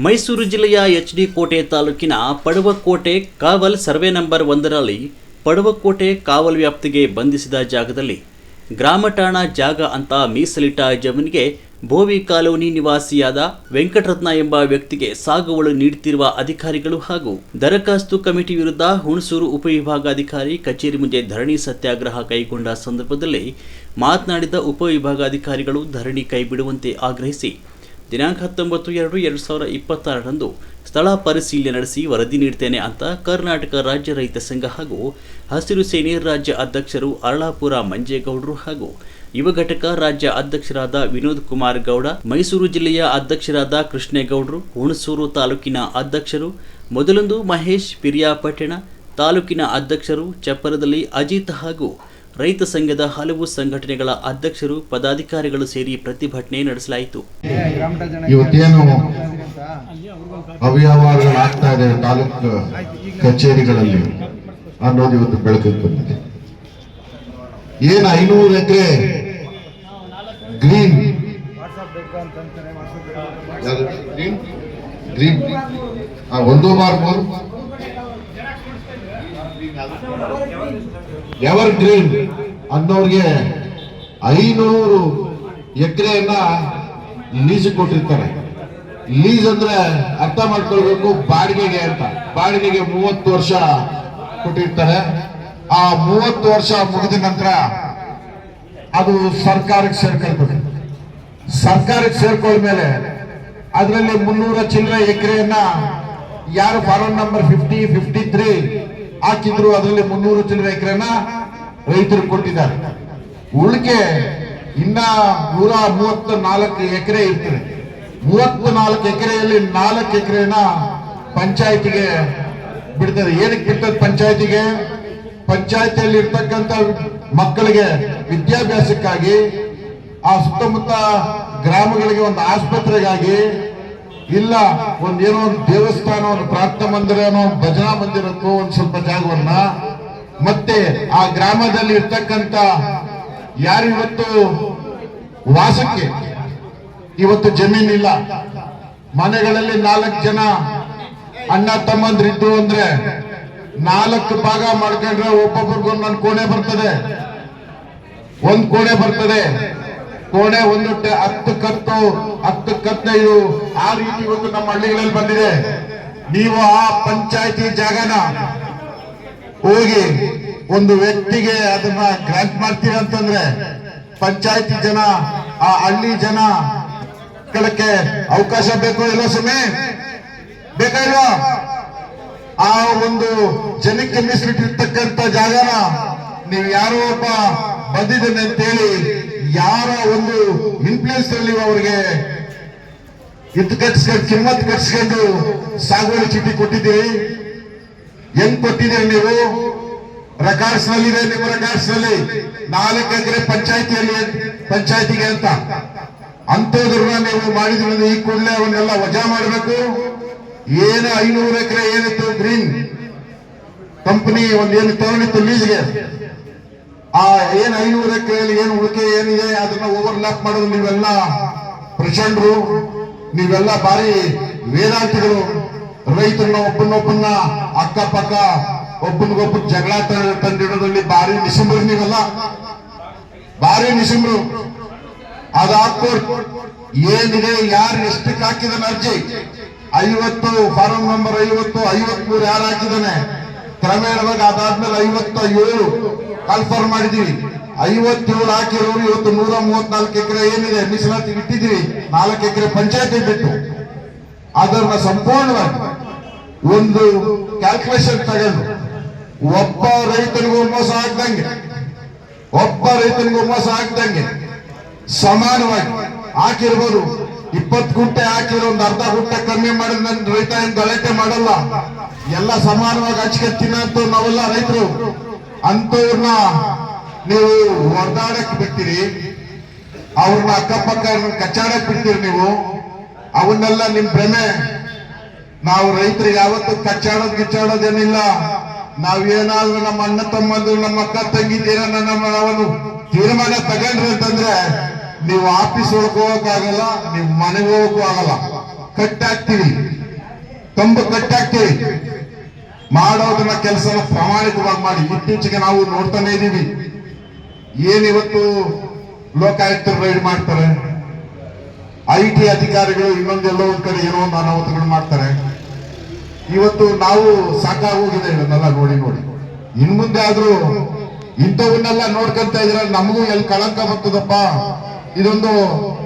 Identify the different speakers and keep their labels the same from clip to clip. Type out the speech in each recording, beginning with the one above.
Speaker 1: ಮೈಸೂರು ಜಿಲ್ಲೆಯ H D ಕೋಟೆ ತಾಲೂಕಿನ ಪಡುವಕೋಟೆ ಕಾವಲ್ ಸರ್ವೆ ನಂಬರ್ ಒಂದರಲ್ಲಿ ಪಡುವಕೋಟೆ ಕಾವಲ್ ವ್ಯಾಪ್ತಿಗೆ ಬಂಧಿಸಿದ ಜಾಗದಲ್ಲಿ ಗ್ರಾಮ ಠಾಣಾ ಜಾಗ ಅಂತ ಮೀಸಲಿಟ್ಟ ಜಮೀನಿಗೆ ಭೋವಿ ಕಾಲೋನಿ ನಿವಾಸಿಯಾದ ವೆಂಕಟರತ್ನ ಎಂಬ ವ್ಯಕ್ತಿಗೆ ಸಾಗುವಳು ನೀಡುತ್ತಿರುವ ಅಧಿಕಾರಿಗಳು ಹಾಗೂ ದರಖಾಸ್ತು ಕಮಿಟಿ ವಿರುದ್ಧ ಹುಣಸೂರು ಉಪವಿಭಾಗಾಧಿಕಾರಿ ಕಚೇರಿ ಮುಂದೆ ಧರಣಿ ಸತ್ಯಾಗ್ರಹ ಕೈಗೊಂಡ ಸಂದರ್ಭದಲ್ಲಿ ಮಾತನಾಡಿದ ಉಪವಿಭಾಗಾಧಿಕಾರಿಗಳು ಧರಣಿ ಕೈಬಿಡುವಂತೆ ಆಗ್ರಹಿಸಿ ದಿನಾಂಕ ಹತ್ತೊಂಬತ್ತು ಎರಡು ಎರಡು ಸಾವಿರ ಇಪ್ಪತ್ತಾರರಂದು ಸ್ಥಳ ಪರಿಶೀಲನೆ ನಡೆಸಿ ವರದಿ ನೀಡ್ತೇನೆ ಅಂತ ಕರ್ನಾಟಕ ರಾಜ್ಯ ರೈತ ಸಂಘ ಹಾಗೂ ಹಸಿರು ಸೇನೆ ರಾಜ್ಯ ಅಧ್ಯಕ್ಷರು ಅರಳಾಪುರ ಮಂಜೇಗೌಡರು ಹಾಗೂ ಯುವ ಘಟಕ ರಾಜ್ಯ ಅಧ್ಯಕ್ಷರಾದ ವಿನೋದ್ ಕುಮಾರ್ ಗೌಡ, ಮೈಸೂರು ಜಿಲ್ಲೆಯ ಅಧ್ಯಕ್ಷರಾದ ಕೃಷ್ಣೇಗೌಡರು, ಹುಣಸೂರು ತಾಲೂಕಿನ ಅಧ್ಯಕ್ಷರು, ಮೊದಲೊಂದು ಮಹೇಶ್, ಪಿರಿಯಾಪಟ್ಟಣ ತಾಲೂಕಿನ ಅಧ್ಯಕ್ಷರು, ಚಪ್ಪರದಲ್ಲಿ ಅಜಿತ್ ಹಾಗೂ ರೈತ ಸಂಘದ ಹಲವು ಸಂಘಟನೆಗಳ ಅಧ್ಯಕ್ಷರು, ಪದಾಧಿಕಾರಿಗಳು ಸೇರಿ ಪ್ರತಿಭಟನೆ ನಡೆಸಲಾಯಿತು.
Speaker 2: ಇವತ್ತೇನು ಅವ್ಯವಹಾರಗಳಾಗ್ತಾ ಇದೆ ತಾಲೂಕು ಕಚೇರಿಗಳಲ್ಲಿ ಅನ್ನೋದು ಇವತ್ತು ಬೆಳಕಿಗೆ ಬಂದಿದೆ. ಏನು ಐನೂರು ಎಕರೆ ಗ್ರೀನ್? ಗ್ರೀನ್? ಗ್ರೀನ್. ಒಂದು ಬಾರ್ ಮೂರು ಎವರ್ ಗ್ರೀನ್ ಅನ್ನೋರಿಗೆ ಐನೂರು ಎಕರೆಯನ್ನ ಲೀಸ್ ಕೊಟ್ಟಿರ್ತಾರೆ. ಲೀಸ್ ಅಂದ್ರೆ ಅರ್ಥ ಮಾಡ್ಕೊಳ್ಬೇಕು ಬಾಡಿಗೆಗೆ ಅಂತ. ಬಾಡಿಗೆಗೆ ಮೂವತ್ತು ವರ್ಷ ಕೊಟ್ಟಿರ್ತಾರೆ. ಆ ಮೂವತ್ತು ವರ್ಷ ಮುಗಿದ ನಂತರ ಅದು ಸರ್ಕಾರಕ್ಕೆ ಸೇರ್ಕೊಳ್ತದೆ. ಸರ್ಕಾರಕ್ಕೆ ಸೇರ್ಕೊಂಡ್ಮೇಲೆ ಅದರಲ್ಲಿ ಮುನ್ನೂರ ಚಿಲ್ಲರೆ ಎಕರೆಯನ್ನ ಯಾರು form number fifty fifty three ಹಾಕಿದ್ರು ಅದರಲ್ಲಿ ಮುನ್ನೂರು ಚಿಲ್ಲರೆ ಎಕರೆನ ರೈತರು ಕೊಟ್ಟಿದ್ದಾರೆ. ಉಳಿಕೆ ಇನ್ನ ನೂರ ಮೂವತ್ತ ನಾಲ್ಕು ಎಕರೆ ಇರ್ತದೆ. ಮೂವತ್ತ ನಾಲ್ಕು ಎಕರೆಯಲ್ಲಿ ನಾಲ್ಕು ಎಕರೆನ ಪಂಚಾಯತಿಗೆ ಬಿಡ್ತದೆ. ಏನಕ್ಕೆ ಬಿಡ್ತದೆ ಪಂಚಾಯತಿಗೆ? ಪಂಚಾಯತಿಯಲ್ಲಿ ಇರ್ತಕ್ಕಂಥ ಮಕ್ಕಳಿಗೆ ವಿದ್ಯಾಭ್ಯಾಸಕ್ಕಾಗಿ ಆ ಸುತ್ತಮುತ್ತ ಗ್ರಾಮಗಳಿಗೆ ಒಂದು ಆಸ್ಪತ್ರೆಗಾಗಿ ಇಲ್ಲ ಒಂದೇನೋ ಏನೋ ಒಂದು ದೇವಸ್ಥಾನ, ಒಂದು ಪ್ರಾರ್ಥನಾ ಮಂದಿರನೋ ಒಂದು ಭಜನಾ ಮಂದಿರಕ್ಕೋ ಒಂದು ಸ್ವಲ್ಪ ಜಾಗವನ್ನ. ಮತ್ತೆ ಆ ಗ್ರಾಮದಲ್ಲಿ ಇರ್ತಕ್ಕಂತ ಯಾರಿವತ್ತು ವಾಸಕ್ಕೆ? ಇವತ್ತು ಜಮೀನಿಲ್ಲ. ಮನೆಗಳಲ್ಲಿ ನಾಲ್ಕು ಜನ ಅಣ್ಣ ತಮ್ಮಂದ್ರಿದ್ದು ಅಂದ್ರೆ ನಾಲ್ಕು ಭಾಗ ಮಾಡ್ಕೊಂಡ್ರೆ ಒಬ್ಬೊಬ್ರಿಗೂ ಒಂದೊಂದು ಕೋಣೆ ಬರ್ತದೆ. ಒಂದ್ ಕೋಣೆ ಬರ್ತದೆ. ಕೋಣೆ ಒಂದು ಹತ್ತು ಕತ್ತು, ಹತ್ತು ಕತ್ತೈದು ಆ ರೀತಿ ಒಂದು ನಮ್ಮ ಹಳ್ಳಿಗಳಲ್ಲಿ ಬಂದಿದೆ. ನೀವು ಆ ಪಂಚಾಯತಿ ಜಾಗನ ಹೋಗಿ ಒಂದು ವ್ಯಕ್ತಿಗೆ ಅದನ್ನ ಗ್ರಾಂಟ್ ಮಾಡ್ತೀರ ಅಂತಂದ್ರೆ ಪಂಚಾಯತಿ ಜನ, ಆ ಹಳ್ಳಿ ಜನ ಕಳಕ್ಕೆ ಅವಕಾಶ ಬೇಕು ಎಲ್ಲ ಸುಮ್ಮನೆ ಬೇಕಾ ಇಲ್ವಾ? ಆ ಒಂದು ಜನಕ್ಕೆ ಮೀಸಲಿಟ್ಟಿರ್ತಕ್ಕಂಥ ಜಾಗನ ನೀವು ಯಾರೋ ಒಬ್ಬ ಬಂದಿದ್ದೇನೆ ಅಂತೇಳಿ ಯಾರ ಒಂದು ಇನ್ಫ್ಲೂಯೆನ್ಸ್ ಅಲ್ಲಿ ಅವರಿಗೆ ಇದು ಕಟ್ಸ್ಕೊಂಡು, ಕಿಮ್ಮತ್ ಕಟ್ಸ್ಕೊಂಡು ಸಾಗುವಳಿ ಚೀಟಿ ಕೊಟ್ಟಿದ್ದೀರಿ. ಹೆಂಗ್ ಕೊಟ್ಟಿದ್ದೀರಿ ನೀವು? ರೆಕಾರ್ಡ್ಸ್ ನಲ್ಲಿದೆ ನಿಮ್ಮ ರೆಕಾರ್ಡ್ಸ್ನಲ್ಲಿ ನಾಲ್ಕು ಎಕರೆ ಪಂಚಾಯತಿಯಲ್ಲಿ ಪಂಚಾಯತಿಗೆ ಅಂತ. ಅಂತೋದ್ರನ್ನ ನೀವು ಮಾಡಿದ್ರೆ ಈ ಕೂಡಲೇ ಅವನ್ನೆಲ್ಲ ವಜಾ ಮಾಡಬೇಕು. ಏನು ಐನೂರು ಎಕರೆ ಏನಿತ್ತು, ಗ್ರೀನ್ ಕಂಪನಿ ಒಂದು ಏನು ತಗೊಂಡಿತ್ತು ಲೀಸ್ಗೆ ಆ ಏನ್ ಐನೂರಕ್ಕೆ ಎಕರೆಯಲ್ಲಿ ಏನು ಉಳಿಕೆ ಏನಿದೆ, ಅದನ್ನ ಓವರ್ಲ್ಯಾಪ್ ಮಾಡೋದು ನೀವೆಲ್ಲ ಪ್ರಚಂಡರು. ನೀವೆಲ್ಲ ಬಾರಿ ವೇದಾಂತಿಗಳು. ರೈತರನ್ನ ಒಬ್ಬನೊಬ್ಬನ್ನ ಅಕ್ಕಪಕ್ಕ, ಒಬ್ಬನಿಗೊಬ್ಬ ಜಗಳ ತಂದಿಡೋದ್ರಲ್ಲಿ ಭಾರಿ ನಿಶುಂಬ್ರು ನೀವೆಲ್ಲ. ಭಾರಿ ನಿಶುಂಬ್ರು ಅದಾದ್ಮೇಲೆ ಏನಿದೆ, ಯಾರು ಎಷ್ಟಕ್ಕೆ ಹಾಕಿದಾನೆ ಅರ್ಜಿ? ಐವತ್ತು, ಫಾರಂ ನಂಬರ್ ಐವತ್ತು, ಐವತ್ಮೂರು ಯಾರು ಹಾಕಿದಾನೆ ಕ್ರಮೇಣವಾಗಿ ಅದಾದ್ಮೇಲೆ ಐವತ್ತ ಏಳು ಕನ್ಫರ್ಮ್ ಮಾಡಿದೀವಿ ಐವತ್ತೇಳು ಹಾಕಿರೋರು ಇವತ್ತು ನೂರ ಮೂವತ್ನಾಲ್ಕು ಎಕರೆ ಏನಿದೆ, ಮೀಸಲಾತಿ ಇಟ್ಟಿದ್ದೀವಿ ನಾಲ್ಕು ಎಕರೆ ಪಂಚಾಯತಿ ಬಿಟ್ಟು. ಅದನ್ನ ಸಂಪೂರ್ಣವಾಗಿ ಒಂದು ಕ್ಯಾಲ್ಕುಲೇಷನ್ ತಗೊಂಡು ಒಬ್ಬ ರೈತನಿಗೂ ಮೋಸ ಆಗ್ದಂಗೆ, ಒಬ್ಬ ರೈತನಿಗೂ ಮೋಸ ಆಗ್ದಂಗೆ ಸಮಾನವಾಗಿ ಹಾಕಿರ್ಬೋದು. ಇಪ್ಪತ್ತು ಗುಂಟೆ ಹಾಕಿರೋ ಒಂದು ಅರ್ಧ ಗುಂಟೆ ಕಮ್ಮಿ ಮಾಡಿದ ನನ್ನ ರೈತ ಏನ್ ಗಲಾಟೆ ಮಾಡಲ್ಲ. ಎಲ್ಲ ಸಮಾನವಾಗಿ ಹಚ್ಕೆ ತಿನ್ನಂತ ನಾವೆಲ್ಲ ರೈತರು. ಅಂತವ್ರನ್ನ ನೀವು ಹೊರದಾಡಕ್ ಬಿಡ್ತೀರಿ. ಅವ್ರನ್ನ ಅಕ್ಕಪಕ್ಕ ಕಚ್ಚಾಡಕ್ ಬಿಡ್ತೀರಿ ನೀವು. ಅವನ್ನೆಲ್ಲ ನಿಮ್ ಭ್ರಮೆ. ನಾವು ರೈತರಿಗೆ ಯಾವತ್ತು ಕಚ್ಚಾಡೋದ್ ನಾವು ನಾವೇನಾದ್ರೂ ನಮ್ಮ ಅಣ್ಣ ತಮ್ಮಂದ್ರು, ನಮ್ಮ ಅಕ್ಕ ತಂಗಿದ್ದೀರ ನಮ್ಮ ಅವನು ತೀರ್ಮಾನ ತಗೊಂಡ್ರಿ ಅಂತಂದ್ರೆ ನೀವು ಆಫೀಸ್ ಒಳಗೆ ಹೋಗಕ್ಕಾಗಲ್ಲ ನೀವು ಮನೆಗೆ ಹೋಗಕ್ಕೂ ಆಗಲ್ಲ. ಕಟ್ಟಾಗ್ತೀವಿ ಕಂಬ ಕಟ್ಟಾಕ್ತಿವಿ. ಮಾಡೋದನ್ನ ಕೆಲಸ ಪ್ರಾಮಾಣಿಕವಾಗಿ ಮಾಡಿ ಇತ್ತೀಚೆಗೆ ನಾವು ನೋಡ್ತಾನೆ ಇದೀವಿ. ಏನಿವತ್ತು ಲೋಕಾಯುಕ್ತರು ರೈಡ್ ಮಾಡ್ತಾರೆ? ಐ ಟಿ ಅಧಿಕಾರಿಗಳು ಇನ್ನೊಂದೆಲ್ಲೋ ಒಂದ್ ಕಡೆ ಏನೋ ಒಂದು ಅನಾಹುತಗಳು ಮಾಡ್ತಾರೆ. ಇವತ್ತು ನಾವು ಸಾಕಾಗೋಗಿದೆ ಇದನ್ನೆಲ್ಲ ನೋಡಿ ನೋಡಿ. ಇನ್ ಮುಂದೆ ಆದ್ರೂ ಇಂಥವನ್ನೆಲ್ಲ ನೋಡ್ಕೊಂತ ಇದ್ರೆ ನಮಗೂ ಎಲ್ಲಿ ಕಳಂಕ ಬರ್ತದಪ್ಪ. ಇದೊಂದು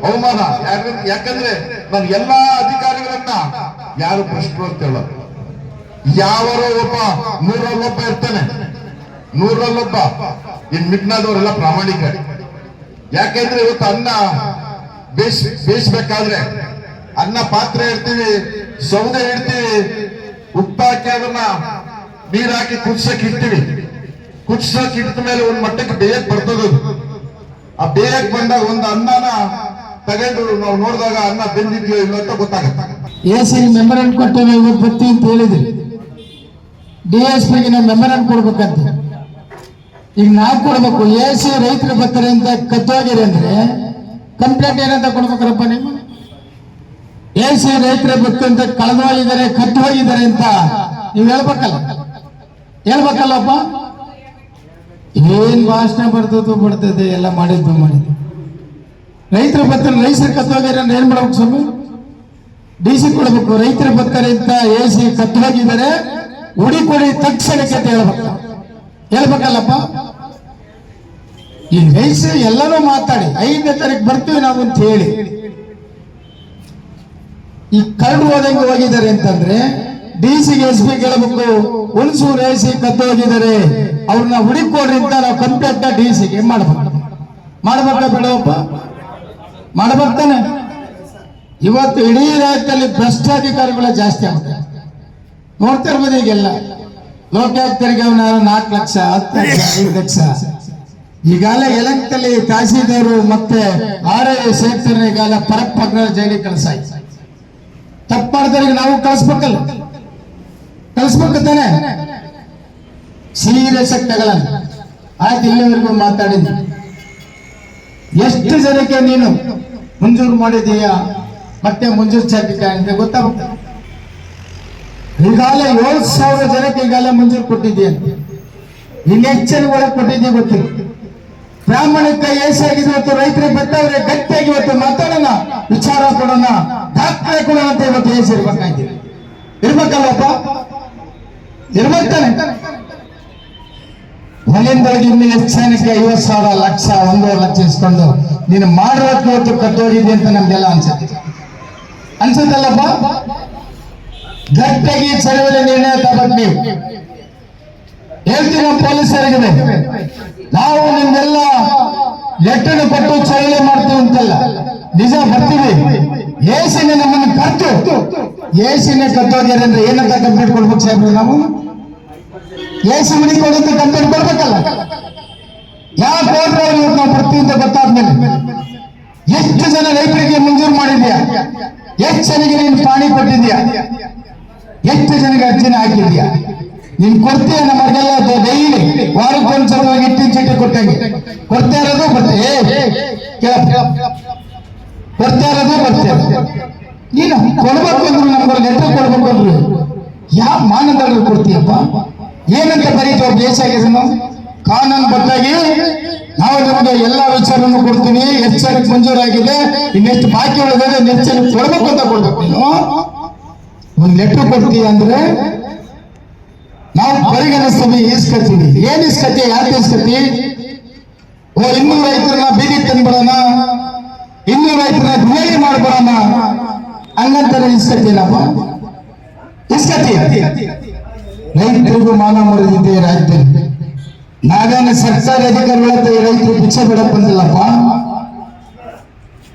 Speaker 2: ಅವಮಾನ. ಯಾಕ- ಯಾಕಂದ್ರೆ ನಾನು ಎಲ್ಲಾ ಅಧಿಕಾರಿಗಳನ್ನ ಯಾರು ಪ್ರಶ್ನೆ ಅಂತ ಹೇಳೋದು ಯಾವರೋ ಒಬ್ಬ ನೂರಲ್ಲೊಬ್ಬ ಇರ್ತಾನೆ. ನೂರಲ್ಲೊಬ್ಬ. ಇನ್ ಮಿಟ್ನಾದವರೆಲ್ಲ ಪ್ರಾಮಾಣಿಕ. ಯಾಕೆಂದ್ರೆ ಇವತ್ತು ಅನ್ನ ಬೇಯಿಸ್ ಬೇಯಿಸ್ಬೇಕಾದ್ರೆ ಅನ್ನ ಪಾತ್ರೆ ಇಡ್ತೀವಿ, ಸೌದೆ ಇಡ್ತೀವಿ, ಉಪ್ಪಾಕಿ ಅದನ್ನ ನೀರಾಕಿ ಕುದಿಸಕ್ ಇಡ್ತೀವಿ. ಕುದಿಸಕ್ ಇಟ್ಟ ಮೇಲೆ ಒಂದ್ ಮಟ್ಟಕ್ಕೆ ಬೇಯಕ್ ಬರ್ತದ ಆ ಬೇಯಕ್ ಬಂದಾಗ ಒಂದು ಅನ್ನನ ತಗೊಂಡು ನಾವು ನೋಡಿದಾಗ ಅನ್ನ ಬೆಂದಿದ್ಯೋ ಇಲ್ಲ ಅಂತ ಗೊತ್ತಾಗತ್ತೆ.
Speaker 3: ಎ ಸಿ ಮೆಂಬರ್ ಇವತ್ತು ಬರ್ತೀವಿ ಅಂತ ಹೇಳಿದ್ರಿ. ಡಿ ಎಸ್ ಪಿಗೆ ನಾವು ಮೆಮೊರಂಡ್ ಕೊಡ್ಬೇಕಂತ. ಈಗ ನಾವು ಕೊಡ್ಬೇಕು. ಎ ಸಿ ರೈತರು ಬರ್ತಾರೆ ಅಂತ ಕತ್ತೋಗಿರಿ ಅಂದ್ರೆ ಕಂಪ್ಲೇಂಟ್ ಏನಂತ ಕೊಡ್ಬೇಕ್ರಪ್ಪ ನೀವು? ಎ ಸಿ ರೈತರ ಬತ್ತಂತ ಕಳೆದು ಹೋಗಿದ್ದಾರೆ ಹೋಗಿದ್ದಾರೆ ಅಂತ ನೀವು ಹೇಳ್ಬೇಕಲ್ಲ. ಹೇಳ್ಬೇಕಲ್ಲಪ್ಪ? ಏನ್ ಭಾಷಣ ಬರ್ತದೋ ಬರ್ತದೆ, ಎಲ್ಲ ಮಾಡಿದ್ದು ಮಾಡಿದ್ದು. ರೈತರ ಬರ್ತಾರೆ ರೈತರು ಕತ್ತೋಗಿದ್ದಾರೆ ಅಂದ್ರೆ ಏನ್ ಮಾಡ್ಬೇಕು ಸ್ವಾಮಿ? ಡಿ ಸಿ ಕೊಡ್ಬೇಕು. ರೈತರು ಬರ್ತಾರೆ ಅಂತ ಎ ಸಿ ಕತ್ತು ಹೋಗಿದ್ದಾರೆ ಉಡಿ ಕೊಡಿ ತಕ್ಷಣಕ್ಕೆ ಅಂತ ಹೇಳ್ಬೇಕ. ಹೇಳ್ಬೇಕಲ್ಲಪ್ಪ? ಈ ವಯಸ್ಸು ಎಲ್ಲರೂ ಮಾತಾಡಿ, ಐದನೇ ತಾರೀಕು ಬರ್ತೀವಿ ನಾವು ಅಂತ ಹೇಳಿ. ಈ ಕರಡು ಹೋದಂಗೆ ಹೋಗಿದ್ದಾರೆ ಅಂತಂದ್ರೆ ಡಿ ಸಿಗೆ ಎಸ್ ಪಿ ಕೇಳಬೇಕು, ಹುಣಸೂರು ರೇಸಿ ಕದ್ದು ಹೋಗಿದ್ದಾರೆ, ಅವ್ರನ್ನ ಹುಡುಕೋಡ್ರಿ ಅಂತ ನಾವು ಕಂಪ್ಲೇಂಟ್ ಡಿ ಸಿಗೆ ಮಾಡ್ಬೇಕು. ಮಾಡ್ಬೇಕಾ ಬೇಡವಪ್ಪ? ಮಾಡ್ಬೇಕಾನೆ ಇವತ್ತು ಇಡೀ ರಾಜ್ಯದಲ್ಲಿ ಭ್ರಷ್ಟಾಧಿಕಾರಿಗಳ ಜಾಸ್ತಿ ಆಗ್ತಾರೆ ನೋಡ್ತಾ ಇರ್ಬೋದು ಈಗೆಲ್ಲ ಲೋಕಾಯುಕ್ತರಿಗೆ ಅವನ ನಾಲ್ಕು ಲಕ್ಷ, ಹತ್ತು ಲಕ್ಷ, ಐದು ಲಕ್ಷ. ಈಗಾಗಲೇ ಎಲೆಕ್ಟಲ್ಲಿ ತಹಸೀಲ್ದಾರು ಮತ್ತೆ ಆರ್ ಐ ಸೇರ್ತಾರೆ ಈಗಾಗಲೇ ಪರಕ್ ಪಕ್ಕ ಜೈಲಿಗೆ ಕಳಿಸಾಯ್ತು ನಾವು ಕಳಿಸ್ಬೇಕಲ್ಲ. ಕಳಿಸ್ಬೇಕು ತಾನೆ? ಸೀರಿಯಸ್ ಆಗಿ ತಗೊಳ್ಳಲ್ಲ ಆಯ್ತು, ಇಲ್ಲಿವರೆಗೂ ಮಾತಾಡಿದ್ವಿ. ಎಷ್ಟು ಜನಕ್ಕೆ ನೀನು? ಮುಂಜೂರು ಮಾಡಿದೀಯಾ ಮತ್ತೆ ಮುಂಜೂರು ಚಾಕಿಕ ಅಂತ ಗೊತ್ತಾಗುತ್ತೆ ಈಗಾಗಲೇ ಏಳು ಸಾವಿರ ಜನಕ್ಕೆ ಈಗಾಗಲೇ ಮಂಜೂರು ಕೊಟ್ಟಿದ್ದೀಯ. ಇನ್ನೆಷ್ಟು ಹೆಚ್ಚಿನ ಒಳಗೆ ಕೊಟ್ಟಿದ್ದೀಯ ಗೊತ್ತಿಲ್ಲ ಪ್ರಾಮಾಣಿಕ ಏಸಾಗಿದೆ ಇವತ್ತು ರೈತರಿಗೆ ಬೆಟ್ಟವ್ರೆ ಗಟ್ಟಿಯಾಗಿ ಇವತ್ತು ಮಾತಾಡೋಣ, ವಿಚಾರ ಕೊಡೋಣ, ದಾಖಲೆ ಕೊಡೋಣ ಅಂತ ಇವತ್ತು ಏಸು ಇರ್ಬೇಕಾಗಿದೆ ಇರ್ಬೇಕಲ್ಲಪ್ಪ? ಇರ್ಬೇಕಾನೆ ಮನೆಯಿಂದೊಳಗೆ ಇನ್ನು ಎಷ್ಟು ಐವತ್ತು ಸಾವಿರ, ಲಕ್ಷ, ಒಂದೂವರೆ ಲಕ್ಷ ಇಸ್ಕೊಂಡು ನೀನು ಮಾಡೋದಕ್ಕೆ ಇವತ್ತು ಕಟ್ಟೋಗಿದೆ ಅಂತ ನಮ್ಗೆಲ್ಲ ಅನ್ಸುತ್ತೆ. ಅನ್ಸುತ್ತಲ್ಲಪ್ಪ? ಗಟ್ಟಿಯಾಗಿ ಚಳವಳಿ ನಿರ್ಣಯ ತಗೊಂಡು ಹೇಳ್ತೀನಿ ಪೊಲೀಸರಿಗೆ? ನಾವು ನಿಮ್ಗೆಲ್ಲ ಲೆಟರ್ ಕೊಟ್ಟು ಚಳವಳಿ ಮಾಡ್ತೀವಿ ಅಂತಲ್ಲ. ನಿಜ ಬರ್ತೀವಿ. ಏಸಿನೇ ನಮ್ಮನ್ನು ಕರ್ತು. ಏಸಿನೇ ಅಂದ್ರೆ ಏನಂತ ಕಂಪ್ಲೇಂಟ್ ಕೊಡ್ಬೇಕು ಸಾಹೇಬ್ರು ನಾವು? ಏಸಿ ಮನೆ ಕೊಡಂತ ಕಂಪ್ಲೇಂಟ್ ಕೊಡ್ಬೇಕಲ್ಲ. ಯಾವ ಕೋರ್ಟ್ ಇವತ್ತು ನಾವು ಬರ್ತೀವಿ ಅಂತ ಗೊತ್ತಾದ್ಮೇಲೆ. ಎಷ್ಟು ಜನ ರೈತರಿಗೆ ಮಂಜೂರು ಮಾಡಿದ್ಯಾ? ಎಷ್ಟು ಜನಗೆ ನೀನು ಪಾಣಿ ಕೊಟ್ಟಿದ್ಯಾ? ಎಷ್ಟು ಜನಕ್ಕೆ ಅರ್ಜಿನ ಹಾಕಿದ್ಯಾ? ನಿನ್ ಕೊಡ್ತೀಯ ನಮಗೆಲ್ಲ ಡೈಲಿ ವಾರಕ್ಕೊಂದ್ಸಲ ಇಟ್ಟಿನ ಚೀಟಿ ಕೊಟ್ಟಂಗೆ. ಕೊಡ್ತಾ ಇರೋದು ಬರ್ತೇ ಕೊಡ್ತಾ ಇರೋದು ಬರ್ತೆ ನೀನು ಕೊಡ್ಬೇಕು ಅಂದ್ರು ನಮ್ಗೆ ಲೆಟರ್ ಕೊಡ್ಬೇಕು ಅಂದ್ರು. ಯಾವ ಮಾನದಂಡ ಕೊಡ್ತೀಯಪ್ಪ? ಏನಂತ ಬರೀತೀವ ದೇಶ ಆಗಿದೆ ಕಾನೂನು ಬದ್ದಾಗಿ ನಾವು ನಿಮಗೆ ಎಲ್ಲ ವಿಚಾರವನ್ನು ಕೊಡ್ತೀನಿ. ಎಷ್ಟು ಸಲ ಮಂಜೂರಾಗಿದೆ, ಇನ್ನೆಷ್ಟು ಬಾಕಿ ಉಳಿದಿದೆ ಜನಕ್ಕೆ ಕೊಡ್ಬೇಕು ಅಂತ ಕೊಡ್ಬೇಕು ನೀನು. ಒಂದು ಲೆಟರ್ ಕೊಡ್ತೀವಿ ಅಂದ್ರೆ ನಾವು ಪರಿಗಣಿಸ್ತೀವಿ ಈಸ್ಕತ್ತೀವಿ ಏನ್ ಇಸ್ಕತಿ ಯಾಕೆ ಇಸ್ಕತಿ ಓ ಇನ್ನೂರು ರೈತರನ್ನ ಬೀದಿ ತಂದ್ಬಿಡೋಣ ಇನ್ನೂರು ರೈತರನ್ನ ದಿವಾಳಿ ಮಾಡ್ಬಿಡೋಣ. ಹಂಗಂತಾರೆ ನಮ್ಮ ಇಸ್ಕತಿ ರೈತರಿಗೂ ಮಾನ ಮರೆದಿದೆ ರಾಜ್ಯದಲ್ಲಿ ನಾವೇನು ಸರ್ಕಾರಿ ಅಧಿಕಾರಿಗಳ ರೈತರು ಭಿಕ್ಷೆ ಬಿಡಕ್ ಬಂದಿಲ್ಲಪ್ಪ?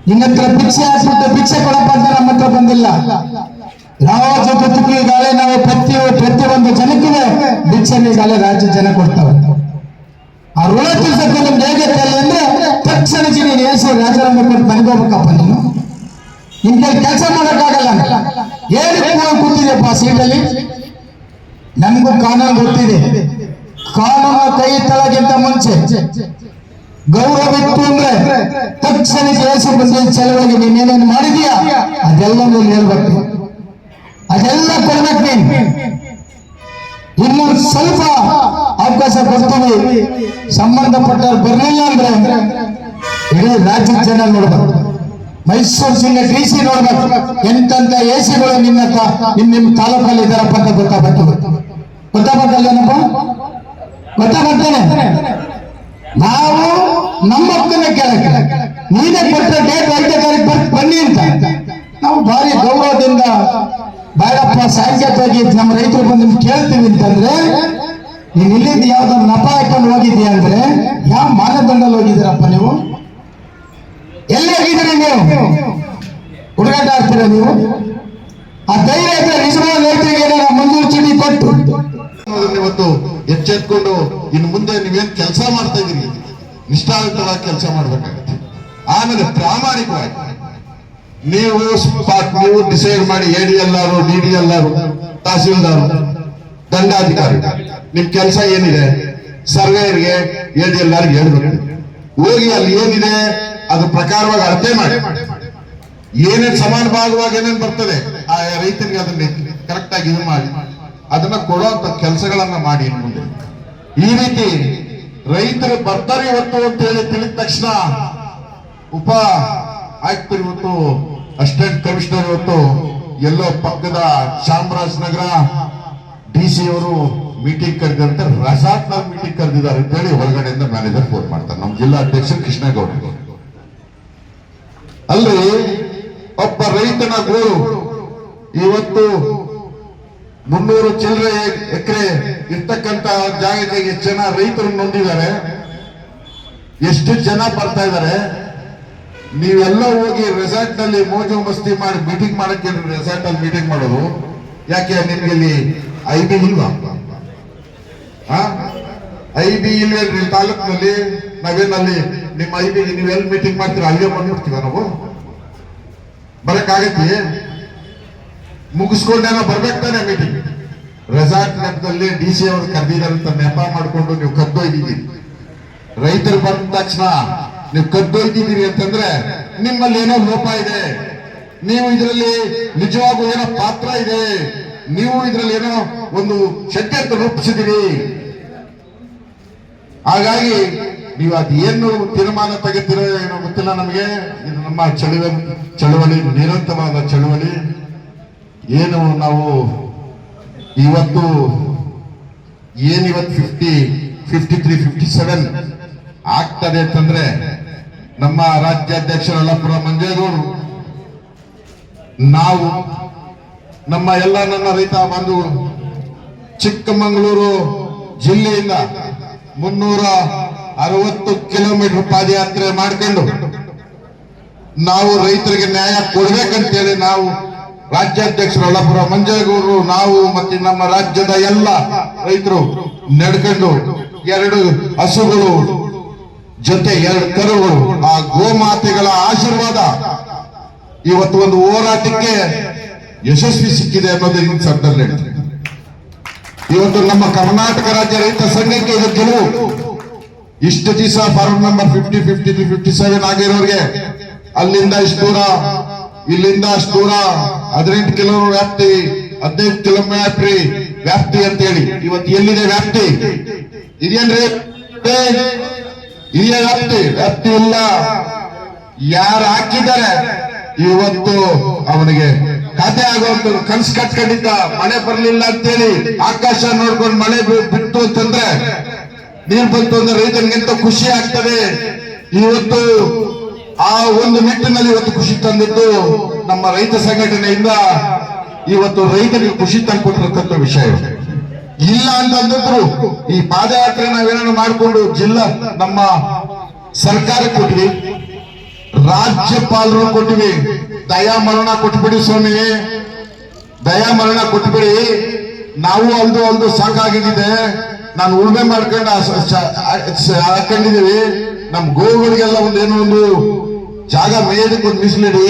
Speaker 3: ನಿನ್ನ ಹತ್ರ ಭಿಕ್ಷೆ ಹಾಕ್ಬಿಟ್ಟು ಭಿಕ್ಷೆ ಕೊಡಪ್ಪ ಅಂತ ನಮ್ಮ ಹತ್ರ ಬಂದಿಲ್ಲ. ರಾಜ್ಯ ಬದುಕು ಈಗಾಗಲೇ ನಾವು ಪ್ರತಿ ಒಂದು ಜನಕ್ಕೆ ಭಿಕ್ಷೆ ಈಗಾಗಲೇ ರಾಜ್ಯ ಜನ ಕೊಡ್ತಾವೆ ಆ ಋಣ ತೀರ್ಸಕ್ಕೆ ನಿಮ್ಗೆ ಹೇಗೆ ಅಂದ್ರೆ ತಕ್ಷಣ ನೀನು ಏಸು ರಾಜರಾಮ ಕೊಟ್ಟು ಹೋಗ್ಬೇಕಪ್ಪ ನೀನು. ನಿಮ್ಗೆ ಕೆಲಸ ಮಾಡೋಕ್ಕಾಗಲ್ಲ. ಏನು ಕೂತಿದೆಯಪ್ಪ ಸೀಟಲ್ಲಿ? ನಮಗೂ ಕಾನೂನು ಗೊತ್ತಿದೆ. ಕಾನೂನು ಕೈ ತಳಗಿಂತ ಮುಂಚೆ ಗೌರವ ಇತ್ತು ಅಂದ್ರೆ ತಕ್ಷಣ ಏಸು ಬಂದ ಚಳವಳಿಗೆ ನೀನೇನೇನು ಮಾಡಿದೀಯಾ ಅದೆಲ್ಲ ನೀನು ಹೇಳ್ಬೇಕು. ಅದೆಲ್ಲ ಕೊಡ್ಬೇಕು ನೀನು ಇನ್ನು ಸ್ವಲ್ಪ ಅವಕಾಶ ಕೊಡ್ತೀವಿ ಸಂಬಂಧಪಟ್ಟವ್ರು ಬರ್ಲಿಲ್ಲ ಅಂದ್ರೆ ಇಡೀ ರಾಜ್ಯದ ಜನ ನೋಡ್ಬೇಕು. ಮೈಸೂರು ಜಿಲ್ಲೆ ಡಿ ಸಿ ನೋಡ್ಬೇಕು. ಎಂತೆಂತ ಎ ಸಿಗಳು ನಿನ್ನ ನಿಮ್ ನಿಮ್ ತಾಲೂಕಲ್ಲಿ ಇದ್ದಾರಪ್ಪ ಅಂತ ಗೊತ್ತಾಗಬೇಕು ಗೊತ್ತಾಗಬೇಕಲ್ಲೇನಪ್ಪ ಗೊತ್ತಾಗ್ತಾನೆ ನಾವು ನಮ್ಮ ಹಕ್ಕನ್ನ ಕೇಳಕ್ಕೆ. ನೀನೇ ಕೊಟ್ಟ ಡೇಟ್ ಐದನೇ ತಾರೀಕು ಬನ್ನಿ ಅಂತ. ನಾವು ಭಾರಿ ಗೌರವದಿಂದ ಬೇಡಪ್ಪ ಸಾಂಕೇತವಾಗಿ ನಮ್ಮ ರೈತರು ಬಂದು ನಿಮ್ಗೆ ಕೇಳ್ತೀವಿ ಅಂತಂದ್ರೆ, ನೀನ್ ಇಲ್ಲಿಂದ ಯಾವ್ದೋ ನಪ ಹಾಕೊಂಡು ಹೋಗಿದ್ಯಾ ಅಂದ್ರೆ, ಯಾವ ಮಾನದಂಡಲ್ಲಿ ಹೋಗಿದ್ದೀರಪ್ಪ ನೀವು? ಎಲ್ಲಿ ಹೋಗಿದ್ದೀರಿ ನೀವು? ಹುಡುಗಾಟ ಆಗ್ತೀರ ನೀವು? ಆ ಧೈರ್ಯ ಇದ್ರೆ ನಿಜವಾದ ರೈತರಿಗೆ ಚೀಟಿ ಕೊಟ್ಟು.
Speaker 2: ಇವತ್ತು ಎಚ್ಚೆತ್ಕೊಂಡು ಇನ್ನು ಮುಂದೆ ನೀವೇನ್ ಕೆಲಸ ಮಾಡ್ತಾ ಇದ್ದೀರಿ? ನಿಷ್ಠಾಯುತವಾಗಿ ಕೆಲಸ ಮಾಡ್ಬೇಕಾಗತ್ತೆ. ಆಮೇಲೆ ಪ್ರಾಮಾಣಿಕವಾಗಿ. ನೀವು ನೀವು ಡಿಸೈಡ್ ಮಾಡಿ ಎ ಡಿ ಎಲ್ಲಾರು ಡಿ ಡಿ ಎಲ್ಲಾರು ತಹಸೀಲ್ದಾರು, ದಂಡಾಧಿಕಾರಿ, ನಿಮ್ ಕೆಲಸ ಏನಿದೆ? ಸರ್ವೇಯರ್ಗೆ ಎ ಡಿ ಎಲ್ಲಾರ್ಗೆ ಹೇಳ್ಬೇಕು. ಹೋಗಿ ಅಲ್ಲಿ ಏನಿದೆ? ಅದು ಪ್ರಕಾರವಾಗಿ ಅಳತೆ ಮಾಡಿ. ಏನೇನ್ ಸಮಾನ ಭಾಗವಾಗಿ ಏನೇನ್ ಬರ್ತದೆ? ಆ ರೈತರಿಗೆ ಅದನ್ನ ಕರೆಕ್ಟ್ ಆಗಿ ಇದು ಮಾಡಿ. ಅದನ್ನ ಕೊಡುವಂತ ಕೆಲಸಗಳನ್ನ ಮಾಡಿ ಮುಂದೆ. ಈ ರೀತಿ ರೈತರು ಬರ್ತಾರೆ ಇವತ್ತು ಅಂತ ಹೇಳಿ ತಿಳಿದ ತಕ್ಷಣ ಉಪ ಇವತ್ತು ಅಸಿಸ್ಟೆಂಟ್ ಕಮಿಷನರ್ ಇವತ್ತು ಎಲ್ಲೋ ಪಕ್ಕದ ಚಾಮರಾಜನಗರ ಡಿ ಸಿ ಅವರು ಮೀಟಿಂಗ್ ಕರೆದಂತೆ ರಸಾತ್ಮಕ ಮೀಟಿಂಗ್ ಕರೆದಿದ್ದಾರೆ ಅಂತ ಹೇಳಿ ಹೊರಗಡೆಯಿಂದ ಮ್ಯಾನೇಜರ್ ಫೋನ್ ಮಾಡ್ತಾರೆ. ನಮ್ಮ ಜಿಲ್ಲಾ ಅಧ್ಯಕ್ಷ ಕೃಷ್ಣೇಗೌಡ. ಅಲ್ಲಿ ಒಬ್ಬ ರೈತನ ಗೋಳು ಇವತ್ತು ಮುನ್ನೂರು ಚಿಲ್ಲರೆ ಎಕರೆ ಇರ್ತಕ್ಕಂತ ಜಾಗಕ್ಕೆ ಎಷ್ಟು ಜನ ರೈತರು ನೊಂದಿದ್ದಾರೆ, ಎಷ್ಟು ಜನ ಬರ್ತಾ ಇದ್ದಾರೆ ನೀವೆಲ್ಲ ಹೋಗಿ ರೆಸಾರ್ಟ್ನಲ್ಲಿ ಮೋಜು ಮಸ್ತಿ ಮಾಡಿ ಮೀಟಿಂಗ್ ಮಾಡಕ್ಕೆ ರೆಸಾರ್ಟ್ ಅಲ್ಲಿ ಮೀಟಿಂಗ್ ಮಾಡೋದು? ಯಾಕೆ ನಿಮ್ಗೆ ಇಲ್ಲಿ ಐ ಬಿ ಇಲ್ವಾ? ಐ ಬಿ ಇಲ್ವೇನ್ರಿ ತಾಲೂಕಿನಲ್ಲಿ, ನಾವೇನಲ್ಲಿ ನಿಮ್ಮ ಐ ಬಿ ನೀವೆಲ್ಲಿ ಮೀಟಿಂಗ್ ಮಾಡ್ತೀರ? ಅಲ್ಲೇ ಬಂದ್ಬಿಡ್ತೀವ ನಾವು? ಬರಕ್ಕಾಗತ್ತೆ ಮುಗಿಸ್ಕೊಂಡೇನೋ ಬರ್ಬೇಕು ತಾನೇ ಮೀಟಿಂಗ್ ರೆಸಾರ್ಟ್ ನೆಪದಲ್ಲಿ ಡಿ ಸಿ ಅವರು ಅಂತ ನೆಪ ಮಾಡ್ಕೊಂಡು ನೀವು ಕದ್ದೊಯ್ದಿದ್ದೀರಿ ರೈತರು ಬಂದ ತಕ್ಷಣ ನೀವು ಕದ್ದೊಯ್ದಿದ್ದೀರಿ ಅಂತಂದ್ರೆ ನಿಮ್ಮಲ್ಲಿ ಏನೋ ಲೋಪ ಇದೆ. ನೀವು ಇದರಲ್ಲಿ ನಿಜವಾಗೂ ಏನೋ ಪಾತ್ರ ಇದೆ. ನೀವು ಇದರಲ್ಲಿ ಏನೋ ಒಂದು ಷಡ್ಯಂತ್ರ ರೂಪಿಸಿದಿರಿ ಹಾಗಾಗಿ ನೀವು ಅದೇನು ತೀರ್ಮಾನ ತೆಗೆತಿರೋ ಏನೋ ಗೊತ್ತಿಲ್ಲ ನಮಗೆ. ಇದು ನಮ್ಮ ಚಳುವಳಿ ಚಳುವಳಿ, ನಿರಂತರವಾದ ಚಳುವಳಿ. ಏನು ನಾವು ಇವತ್ತು ಏನಿವತ್ತು fifty fifty three fifty seven ಆಗ್ತದೆ ಅಂತಂದ್ರೆ ನಮ್ಮ ರಾಜ್ಯಾಧ್ಯಕ್ಷರ ಅಲ್ಲಪುರ ಮಂಜೇಗೌಡರು ನಾವು ನಮ್ಮ ಎಲ್ಲ ನನ್ನ ರೈತ ಬಂಧುಗಳು ಚಿಕ್ಕಮಗಳೂರು ಜಿಲ್ಲೆಯಿಂದ ಮುನ್ನೂರ ಅರವತ್ತು ಕಿಲೋಮೀಟರ್ ಪಾದಯಾತ್ರೆ ಮಾಡಿಕೊಂಡು ನಾವು ರೈತರಿಗೆ ನ್ಯಾಯ ಕೊಡಬೇಕಂತೇಳಿ ನಾವು ರಾಜ್ಯಾಧ್ಯಕ್ಷರು ಅಳ್ಳಪುರ ಮಂಜೇಗೌಡರು ನಾವು ಮತ್ತೆ ನಮ್ಮ ರಾಜ್ಯದ ಎಲ್ಲ ರೈತರು ನಡ್ಕೊಂಡು ಎರಡು ಹಸುಗಳು ಜೊತೆ ಎರಡು ಕರುಗಳು ಆ ಗೋಮಾತೆಗಳ ಆಶೀರ್ವಾದ. ಇವತ್ತು ಒಂದು ಹೋರಾಟಕ್ಕೆ ಯಶಸ್ವಿ ಸಿಕ್ಕಿದೆ ಅನ್ನೋದು ಈ ಸಂದರ್ಭದಲ್ಲಿ ಇವತ್ತು ನಮ್ಮ ಕರ್ನಾಟಕ ರಾಜ್ಯ ರೈತ ಸಂಘಕ್ಕೆ ಇದು ಗೆಲುವು. ಇಷ್ಟು ದಿವಸ form number fifty fifty three fifty seven ಆಗಿರೋರಿಗೆ ಅಲ್ಲಿಂದ ಇಷ್ಟು ದೂರ, ಇಲ್ಲಿಂದ ಅಷ್ಟು ದೂರ, ಹದಿನೆಂಟು ಕಿಲೋ ವ್ಯಾಪ್ತಿ ಹದಿನೈದು ಕಿಲೋಮೀಟರ್ ವ್ಯಾಪ್ತಿ ಅಂತ ಹೇಳಿ ಇವತ್ತು ಎಲ್ಲಿದೆ ವ್ಯಾಪ್ತಿ? ಇದೆಯೇನ್ರಿ ಇದೆಯಾ ವ್ಯಾಪ್ತಿ ವ್ಯಾಪ್ತಿ ಇಲ್ಲ. ಯಾರು ಹಾಕಿದ್ದಾರೆ? ಇವತ್ತು ಅವನಿಗೆ ಕತೆ ಆಗುವಂತ ಕನ್ಸು ಕಟ್ಕೊಂಡಿದ್ದ. ಮಳೆ ಬರ್ಲಿಲ್ಲ ಅಂತೇಳಿ ಆಕಾಶ ನೋಡ್ಕೊಂಡು ಮಳೆ ಬಿಟ್ಟು ಅಂತಂದ್ರೆ ನೀರ್ ಬಂತು ಅಂದ್ರೆ ರೈತನಿಗೆಂತ ಖುಷಿ ಆಗ್ತದೆ? ಇವತ್ತು ಆ ಒಂದು ನಿಟ್ಟಿನಲ್ಲಿ ಇವತ್ತು ಖುಷಿ ತಂದಿದ್ದು ನಮ್ಮ ರೈತ ಸಂಘಟನೆಯಿಂದ ಇವತ್ತು ರೈತರಿಗೆ ಖುಷಿ ತಂದ್ಕೊಟ್ಟಿರ್ತಕ್ಕಂಥ ವಿಷಯ. ಇದು. ಇಲ್ಲ ಅಂತಂದ್ರು ಈ ಪಾದಯಾತ್ರೆ ನಾವೇನೋ ಮಾಡಿಕೊಂಡು ಜಿಲ್ಲಾ ನಮ್ಮ ಸರ್ಕಾರ ಕೊಟ್ವಿ. ರಾಜ್ಯಪಾಲರು ಕೊಟ್ವಿ. ದಯಾ ಮರಣ ಕೊಟ್ಬಿಡಿ ಸ್ವಾಮಿ. ದಯಾ ಮರಣ ಕೊಟ್ಬಿಡಿ. ನಾವು ಅಲ್ದು ಅಲ್ದು ಸಾಕಾಗಿದೆ ನಾನು ಉಳುಮೆ ಮಾಡ್ಕೊಂಡು ಹಾಕೊಂಡಿದೀವಿ ನಮ್ ಗೋವುಗಳಿಗೆಲ್ಲ ಒಂದು ಏನೋ ಒಂದು ಜಾಗ ಮೇಯದಕ್ಕೆ ಒಂದು ಮೀಸಲಿಡಿ.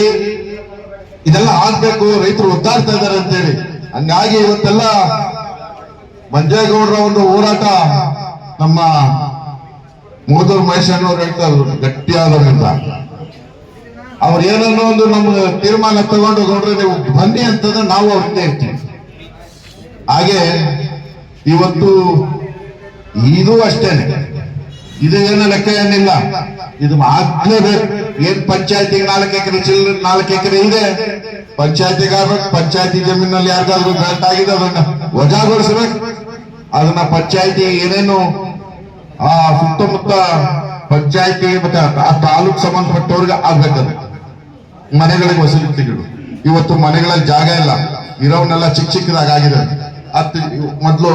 Speaker 2: ಇದೆಲ್ಲ ಆಗ್ಬೇಕು. ರೈತರು ಒದ್ದಾಡ್ತಾ ಇದ್ದಾರೆ ಅಂತೇಳಿ. ಹಂಗಾಗಿ ಇವತ್ತೆಲ್ಲ ಮಂಜೇಗೌಡರ ಒಂದು ಹೋರಾಟ ನಮ್ಮ ಮೂದೂರು ಮಹೇಶಣ್ಣವ್ರು ಹೇಳ್ತಾರೆ, ಗಟ್ಟಿಯಾದವರಿಂದ. ಅವ್ರು ಏನನ್ನೋ ಒಂದು ನಮ್ಮ ತೀರ್ಮಾನ ತಗೊಂಡು ನೋಡ್ರೆ ನೀವು ಬನ್ನಿ ಅಂತಂದ್ರೆ ನಾವು ಅವ್ರ ಇರ್ತೀವಿ. ಹಾಗೆ ಇವತ್ತು ಇದು ಅಷ್ಟೇನೆ. ಇದು ಏನು ಲೆಕ್ಕ ಏನಿಲ್ಲ ಇದು ಆಗ್ಲೇಬೇಕು. ಏನ್ ಪಂಚಾಯತಿಗೆ ನಾಲ್ಕು ಎಕರೆ ಚಿಲ್ಲರೆ ನಾಲ್ಕು ಎಕರೆ ಇದೆ. ಪಂಚಾಯತಿಗೆ ಆಗ್ಬೇಕು ಪಂಚಾಯತಿ ಜಮೀನಲ್ಲಿ ಯಾರಿಗಾದ್ರೂ ಗ್ರಾಂಟ್ ಆಗಿದೆ ಅದನ್ನ ವಜಾಗೊಳಿಸ್ಬೇಕು. ಅದನ್ನ ಪಂಚಾಯತಿ ಏನೇನು, ಆ ಸುತ್ತಮುತ್ತ ಪಂಚಾಯತಿ ಮತ್ತೆ ಆ ತಾಲೂಕ್ ಸಂಬಂಧಪಟ್ಟವ್ರಿಗೆ ಆಗ್ಬೇಕದು ಮನೆಗಳಿಗೆ ವಸತಿಗಳು. ಇವತ್ತು ಮನೆಗಳಲ್ಲಿ ಜಾಗ ಇಲ್ಲ. ಇರೋವನ್ನೆಲ್ಲ ಚಿಕ್ಕ ಚಿಕ್ಕದಾಗ ಆಗಿದೆ. ಹತ್ತು, ಮೊದಲು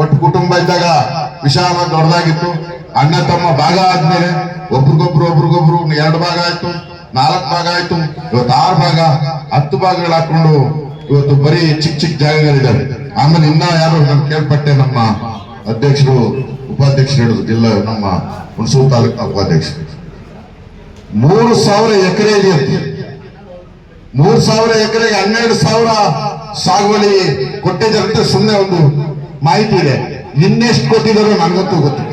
Speaker 2: ಒಟ್ಟು ಕುಟುಂಬ ಇದ್ದಾಗ ವಿಶಾಲ ದೊಡ್ಡದಾಗಿತ್ತು. ಅಣ್ಣ, ತಮ್ಮ ಭಾಗ ಆದ್ಮೇಲೆ ಒಬ್ರಿಗೊಬ್ರು ಒಬ್ರಿಗೊಬ್ರು ಎರಡು ಭಾಗ ಆಯ್ತು, ನಾಲ್ಕು ಭಾಗ ಆಯ್ತು, ಇವತ್ತು ಆರು ಭಾಗ. ಹತ್ತು ಭಾಗಗಳು ಹಾಕೊಂಡು ಇವತ್ತು ಬರೀ ಚಿಕ್ಕ ಚಿಕ್ಕ ಜಾಗಗಳಿದ್ದಾವೆ. ಆಮೇಲೆ ಇನ್ನ ಯಾರು ನಾನು ಕೇಳ್ಪಟ್ಟೆ ನಮ್ಮ ಅಧ್ಯಕ್ಷರು, ಉಪಾಧ್ಯಕ್ಷರು ಹೇಳಿದ್ರು, ಜಿಲ್ಲಾ ನಮ್ಮ ಹುಣಸೂರು ತಾಲೂಕಿನ ಉಪಾಧ್ಯಕ್ಷರು. ಮೂರು ಸಾವಿರ ಎಕರೆ ಇದೆಯಂತೆ ಮೂರು ಸಾವಿರ ಎಕರೆಗೆ ಹನ್ನೆರಡು ಸಾವಿರ ಸಾಗುವಳಿ ಕೊಟ್ಟಿದ್ದಾರೆ ಸುಮ್ಮನೆ ಒಂದು ಮಾಹಿತಿ ಇದೆ. ಇನ್ನೆಷ್ಟು ಕೊಟ್ಟಿದ್ದಾರೆ ನನಗಂತೂ ಗೊತ್ತಿಲ್ಲ.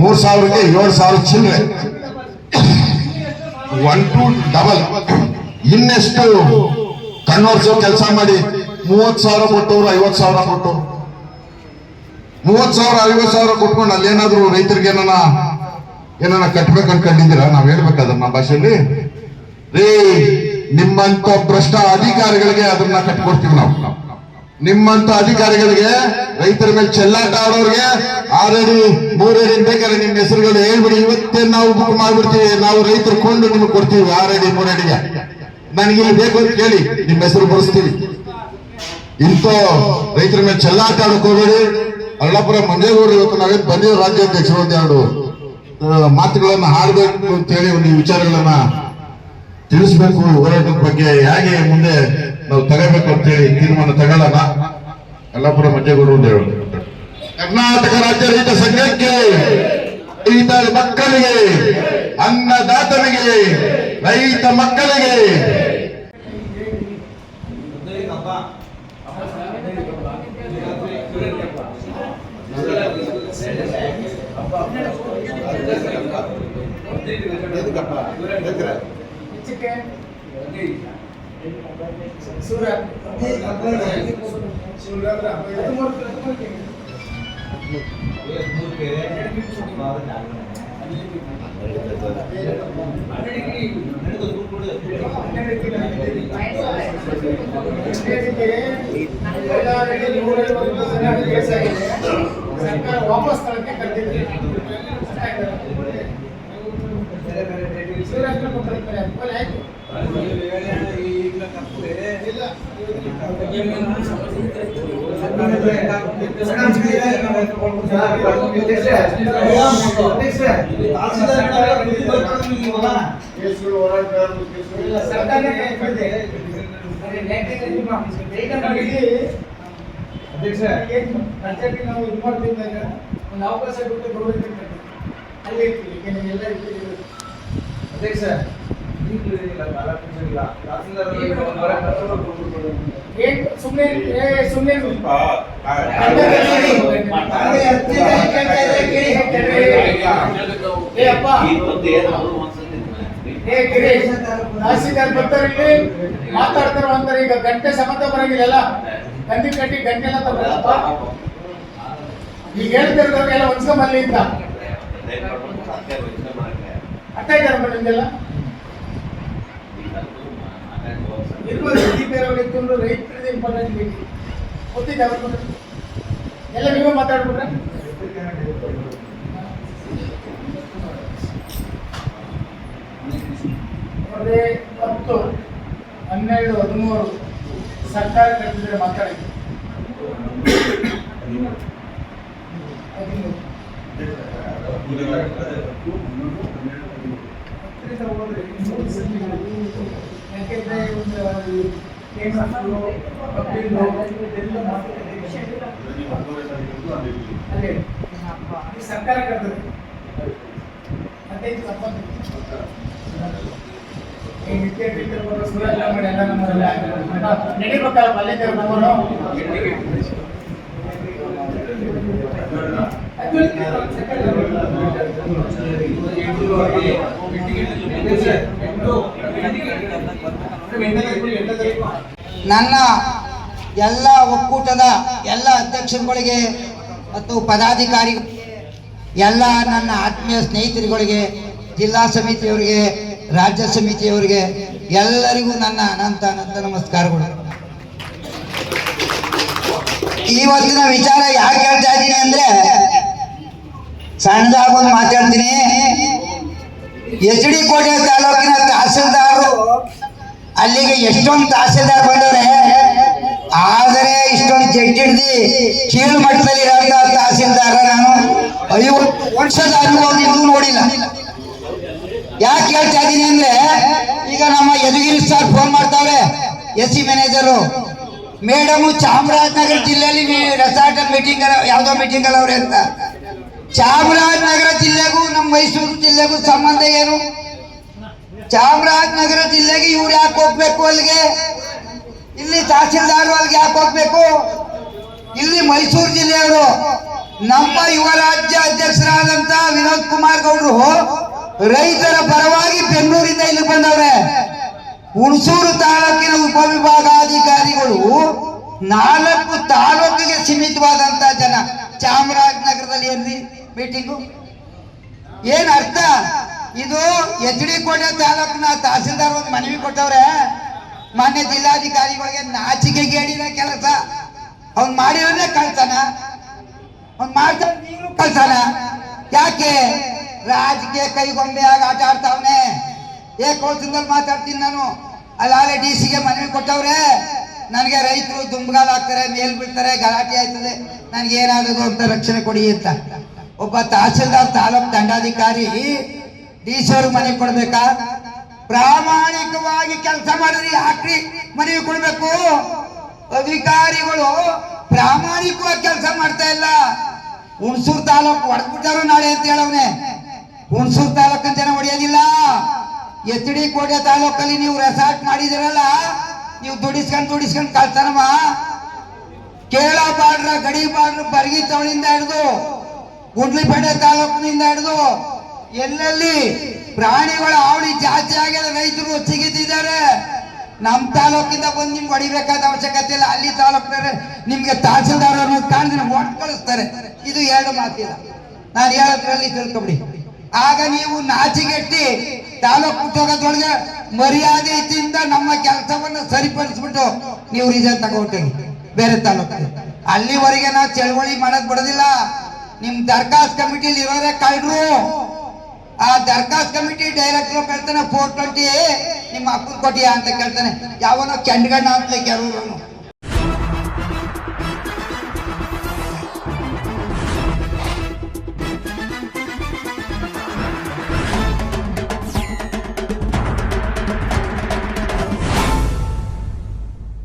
Speaker 2: ಮೂರು ಸಾವಿರಕ್ಕೆ ಏಳು ಸಾವಿರ ಚಿಲ್ಲರೆ. ಒನ್ ಟು ಡಬಲ್ ಇನ್ನೆಷ್ಟು? ಕನ್ವರ್ಸೋ ಕೆಲಸ ಮಾಡಿ. ಮೂವತ್ ಸಾವಿರ ಕೊಟ್ಟವ್ರು ಐವತ್ ಸಾವಿರ ಕೊಟ್ಟವ್ರು. ಮೂವತ್ ಸಾವಿರ ಐವತ್ ಸಾವಿರ ಕೊಟ್ಕೊಂಡು ಅಲ್ಲಿ ಏನಾದ್ರು ರೈತರಿಗೆ ಏನಾನ ಏನಾನ ಕಟ್ಬೇಕು ಅನ್ಕೊಂಡಿದ್ದೀರಾ? ನಾವ್ ಹೇಳ್ಬೇಕಾದ ನಮ್ಮ ಭಾಷೆಯಲ್ಲಿ. ರೀ, ನಿಮ್ಮಂತ ಭ್ರಷ್ಟ ಅಧಿಕಾರಿಗಳಿಗೆ ಅದನ್ನ ಕಟ್ಕೊಡ್ತೀವಿ ನಾವು. ನಿಮ್ಮಂತ ಅಧಿಕಾರಿಗಳಿಗೆ ರೈತರ ಮೇಲೆ ಚೆಲ್ಲಾಟ ಆಡೋರಿಗೆ ಆರಡಿ, ಮೂರಡಿ ಬೇಕಾದ್ರೆ ನಿಮ್ಮ ಹೆಸರುಗಳು ಹೇಳ್ಬಿಡಿ, ಇವತ್ತೇ ನಾವು ಬುಕ್ ಮಾಡ್ಬಿಡ್ತೀವಿ. ನಾವು ರೈತರು ಕೊಂಡು ನಿಮ್ಗೆ ಕೊಡ್ತೀವಿ ಆರಡಿ, ಮೂರಡಿಗೆ. ನನಗೆ ಬೇಕು ಅಂತ ಕೇಳಿ, ನಿಮ್ಮ ಹೆಸರು ಬರೆಸ್ತೀವಿ ಇಂಥ ರೈತರ ಮೇಲೆ ಚೆಲ್ಲಾಟ ಆಡ್ಕೋಬೇಡಿ ಅಳ್ಳಾಪುರ ಮಂಜೇಗೌಡರು ಇವತ್ತು ನಾವೇ ಬಂದಿರೋ ರಾಜ್ಯಾಧ್ಯಕ್ಷರು ಒಂದೆರಡು ಎರಡು ಮಾತುಗಳನ್ನ ಹಾಡಬೇಕು ಅಂತ ಹೇಳಿ ಒಂದು ವಿಚಾರಗಳನ್ನ ತಿಳಿಸ್ಬೇಕು. ಹೋರಾಟದ ಬಗ್ಗೆ ಹೇಗೆ ಮುಂದೆ ನಾವು ತಗೋಬೇಕು ಅಂತ ಹೇಳಿ ತೀರ್ಮಾನ ತಗೊಳ್ಳೋಣ. ಯಲ್ಲಾಪುರ ಒಂದು ಹೇಳೋದು ಕರ್ನಾಟಕ ರಾಜ್ಯ ರೈತ ಸಂಘಕ್ಕೆ, ರೈತ ಮಕ್ಕಳಿಗೆ, ಅನ್ನದಾತನಿಗೆ, ರೈತ ಮಕ್ಕಳಿಗೆ
Speaker 4: ಸರ್ಕಾರ ವಾಪಸ್ ಸ್ಥಳಕ್ಕೆ ಕರೆದಿದೆ ಶಿವರಾತ್ರಿ ಕೊಟ್ಟಿರ್ತಾರೆ ಅನುಕೂಲ ಆಯ್ತು. ಇಲ್ಲ. ನಾವು ಇದು ಮಾಡ್ತಿದ್ದಾಗ ಒಂದು ಅವಕಾಶ ಕೊಟ್ಟು ಅಲ್ಲಿ ಎಲ್ಲ
Speaker 5: ಅಧ್ಯಕ್ಷ ಈಗಲೂ ಏನಿಲ್ಲ ತಹಸೀಲ್ದಾರ್
Speaker 4: ಸುಮ್ಮನೆ ಸುಮ್ಮನೆ ತಹಸೀಲ್ದಾರ್ ಬರ್ತಾರೆ ಮಾತಾಡ್ತಾರ ಅಂತಾರೆ ಈಗ ಗಂಟೆ ಸಮತ ಬರಂಗಿಲ್ಲ ಗಂಡಿ ಕಟ್ಟಿ ಗಂಟೆಲ್ಲ ತಗೊಳಪ್ಪ ಈಗ ಹೇಳ್ತಿರೋದವ್ರಿಗೆಲ್ಲ ಮಲ್ಲಿ ಅಂತ. ಅರ್ಥ ಆಯ್ತಾರ ನಿಮ್ಗೆಲ್ಲ ಇರ್ಬೋದು ರೈತ ಬೇರೆಯವ್ರಿಗೆ ಇಟ್ಕೊಂಡು ರೈತರಿಗೆ ಇಂಪಾರ್ಟೆಂಟ್ ಬೇಕು ಗೊತ್ತಿದ್ದ ಅವ್ರಿಗೆ ಎಲ್ಲ ನೀವೇ ಮಾತಾಡ್ಬಿಟ್ರೆ? ನೋಡ್ರಿ ಹತ್ತು, ಹನ್ನೆರಡು, ಹದಿಮೂರು. ಸರ್ಕಾರ ಕಟ್ಟಿದ್ರೆ ಮಕ್ಕಳಿಗೆ. ಯಾಕೆಂದ್ರೆ ಒಂದು ಎಲ್ಲ ಈ ಸರ್ಕಾರ ಕಟ್ಟಿದ್ರೆ ಹದಿನೈದು
Speaker 6: ನನ್ನ ಎಲ್ಲ ಒಕ್ಕೂಟದ ಎಲ್ಲ ಅಧ್ಯಕ್ಷರುಗಳಿಗೆ ಮತ್ತು ಪದಾಧಿಕಾರಿ ಎಲ್ಲ ನನ್ನ ಆತ್ಮೀಯ ಸ್ನೇಹಿತರುಗಳಿಗೆ ಜಿಲ್ಲಾ ಸಮಿತಿಯವರಿಗೆ ರಾಜ್ಯ ಸಮಿತಿಯವರಿಗೆ ಎಲ್ಲರಿಗೂ ನನ್ನ ಅನಂತ ಅನಂತ ನಮಸ್ಕಾರಗಳು. ಇವತ್ತಿನ ವಿಚಾರ ಯಾಕೆ ಹೇಳ್ತಾ ಇದ್ದೀನಿ ಅಂದ್ರೆ ಸಣ್ಣದಾಗೊಂದು ಮಾತಾಡ್ತೀನಿ ಎಚ್ ಡಿ ಕೋಟೆ ತಾಲೂಕಿನ ತಹಸೀಲ್ದಾರರು ಅಲ್ಲಿಗೆ ಎಷ್ಟೊಂದು ತಹಸೀಲ್ದಾರ್ ಬಂದವ್ರೆ, ಆದರೆ ಇಷ್ಟೊಂದು ಜಡ್ಜ್ ಹಿಡ್ದು ಕೀಳು ಮಟ್ಟದಲ್ಲಿ ಇರೋ ತಹಸೀಲ್ದಾರ ನಾನು. ಐವತ್ತು ವರ್ಷದ ಅನುಭವ ನೋಡಿಲ್ಲ. ಯಾಕೆ ಹೇಳ್ತಾ ಇದ್ದೀನಿ ಅಂದ್ರೆ, ಈಗ ನಮ್ಮ ಯದುಗಿರಿ ಸರ್ ಫೋನ್ ಮಾಡ್ತಾವ್ರೆ S C manager madam Chamarajanagar ಜಿಲ್ಲೆಯಲ್ಲಿ ರೆಸಾರ್ಟ್ ಮೀಟಿಂಗ್ ಯಾವ್ದೋ ಮೀಟಿಂಗ್ ಅಲ್ಲ ಅವ್ರೆ ಅಂತ. ಚಾಮರಾಜನಗರ ಜಿಲ್ಲೆಗೂ, ನಮ್ಮ ಮೈಸೂರು ಜಿಲ್ಲೆಗೂ ಸಂಬಂಧ ಏನು? ಚಾಮರಾಜನಗರ ಜಿಲ್ಲೆಗೆ ಇವ್ರು ಯಾಕೆ ಹೋಗ್ಬೇಕು ಅಲ್ಲಿಗೆ? ಇಲ್ಲಿ ತಹಸೀಲ್ದಾರ್ ಅಲ್ಲಿಗೆ ಯಾಕೆ ಹೋಗ್ಬೇಕು? ಇಲ್ಲಿ ಮೈಸೂರು ಜಿಲ್ಲೆಯವರು ನಮ್ಮ ಯುವ ರಾಜ್ಯ ಅಧ್ಯಕ್ಷರಾದಂತ ವಿನೋದ್ ಕುಮಾರ್ ಗೌಡ್ರು ರೈತರ ಪರವಾಗಿ ಬೆಂಗಳೂರಿಂದ ಇಲ್ಲಿ ಬಂದವ್ರೆ, ಹುಣಸೂರು ತಾಲೂಕಿನ ಉಪವಿಭಾಗಾಧಿಕಾರಿಗಳು ನಾಲ್ಕು ತಾಲೂಕಿಗೆ ಸೀಮಿತವಾದಂತ ಜನ. ಚಾಮರಾಜನಗರದಲ್ಲಿ ಏನ್ರಿ ಮೀಟಿಂಗು ಏನ್ ಅರ್ಥ? ಇದು ಎಚ್ ಡಿ ಕೋಟೆ ತಾಲೂಕಿನ ತಹಸೀಲ್ದಾರ್ ಒಂದು ಮನವಿ ಕೊಟ್ಟವ್ರೆ. ಮಾನ್ಯ ಜಿಲ್ಲಾಧಿಕಾರಿಗಳಿಗೆ ನಾಚಿಕೆ ಗೇಡಿನ ಕೆಲಸ. ಅವ್ನ್ ಮಾಡಿರೋದೇ ಕಳ್ತನ ಅವ್ನ್ ಮಾಡ್ತಾನೆ ಕಳ್ತನ ಯಾಕೆ? ರಾಜಕೀಯ ಕೈಗೊಂಬೆಯಾಗಿ ಆಟ ಆಡ್ತಾವನೆ. ಏ ಕೋಲ್ಸಿಂದಲ್ಲಿ ಮಾತಾಡ್ತೀನಿ ನಾನು. ಅಲ್ಲಾಲೆ ಡಿ ಸಿಗೆ ಮನವಿ ಕೊಟ್ಟವ್ರೆ. ನನಗೆ ರೈತರು ದುಂಬಗಾಲ ಹಾಕ್ತಾರೆ ಮೇಲ್ ಬಿಡ್ತಾರೆ ಗಲಾಟೆ ಆಯ್ತದೆ. ನನಗೆ ಏನಾಗೋದು ಅಂತ ರಕ್ಷಣೆ ಕೊಡಿ ಅಂತ. ಒಬ್ಬ ತಹಸೀಲ್ದಾರ್, ತಾಲೂಕ್ ದಂಡಾಧಿಕಾರಿ, ಡಿ ಸಿ ಅವ್ರಿಗೆ ಮನವಿ ಕೊಡ್ಬೇಕಾ? ಪ್ರಾಮಾಣಿಕವಾಗಿ ಕೆಲಸ ಮಾಡಿದ್ರಿ ಹಾಕ್ರಿ, ಮನವಿ ಕೊಡ್ಬೇಕು. ಅಧಿಕಾರಿಗಳು ಪ್ರಾಮಾಣಿಕವಾಗಿ ಕೆಲಸ ಮಾಡ್ತಾ ಇಲ್ಲ. ಹುಣಸೂರು ತಾಲೂಕು ಹೊಡೆದ್ಬಿಟ್ಟಾರು ನಾಳೆ ಅಂತ ಹೇಳವ್ನೆ. ಹುಣಸೂರು ತಾಲೂಕಿನ ಜನ ಹೊಡೆಯೋದಿಲ್ಲ. ಡಿ ಕೋಟೆ ತಾಲೂಕಲ್ಲಿ ನೀವು ರೆಸಾರ್ಟ್ ಮಾಡಿದಿರಲ್ಲ, ನೀವು ದುಡಿಸ್ಕೊಂಡು ದುಡಿಸ್ಕೊಂಡು ಕಳ್ತಾರಮ್ಮ ಕೇರಳ ಬಾರ್ಡ್ರ, ಗಡಿ ಬಾಡ್ರ ಬರ್ಗಿ ತವಳಿಂದ ಹಿಡಿದು, ಗುಂಡ್ಲಿಪೇಟೆ ತಾಲೂಕಿನಿಂದ ಹಿಡಿದು, ಎಲ್ಲೆಲ್ಲಿ ಪ್ರಾಣಿಗಳ ಅವಳಿ ಜಾಸ್ತಿ ಆಗ್ಯದ ರೈತರು ಸಿಗಿತಿದ್ದಾರೆ. ನಮ್ಮ ತಾಲೂಕಿಂದ ಬಂದು ನಿಮ್ಗೆ ಹೊಡಿಬೇಕಾದ ಅವಶ್ಯಕತೆ ಇಲ್ಲ. ಅಲ್ಲಿ ತಾಲೂಕಿನ ನಿಮ್ಗೆ ತಹಸೀಲ್ದಾರ್ ಅನ್ನೋದು ಕಾಣ್ತೀನಿ ಓಟ್ ಕಳಿಸ್ತಾರೆ. ಇದು ಎರಡು ಮಾತಿಲ್ಲ. ನಾನು ಹೇಳೋದ್ರಲ್ಲಿ ತಿಳ್ಕೊಬಿಡಿ. ಆಗ ನೀವು ನಾಚಿಗೆಟ್ಟಿ ತಾಲೂಕು ಮರ್ಯಾದೆ ಇದ್ದಿಂದ ನಮ್ಮ ಕೆಲಸವನ್ನು ಸರಿಪಡಿಸ್ಬಿಟ್ಟು ನೀವು ರೀಸನ್ ತಗೊಂಡೋಗಿ ಬೇರೆ ತಾಲೂಕು ಅಲ್ಲಿವರೆಗೆ ನಾವು ಚಳವಳಿ ಮಾಡೋದ್ ಬಿಡೋದಿಲ್ಲ ನಿಮ್ ದರ್ಖಾಸ್ ಕಮಿಟಿಲಿ ಇರೋರೇ ಕಳ್ರು ಆ ದರ್ಖಾಸ್ ಕಮಿಟಿ ಡೈರೆಕ್ಟರ್ ಕೇಳ್ತಾನೆ ಫೋರ್ ಟ್ವೆಂಟಿ ನಿಮ್ಮ ಅಪ್ಪನ ಕೊಟ್ಟಿಯಾ ಅಂತ ಕೇಳ್ತಾನೆ. ಯಾವನೋ ಕೆಂಡ್ಗಣ್ಣ ಅಂತ ಕೆಲವರು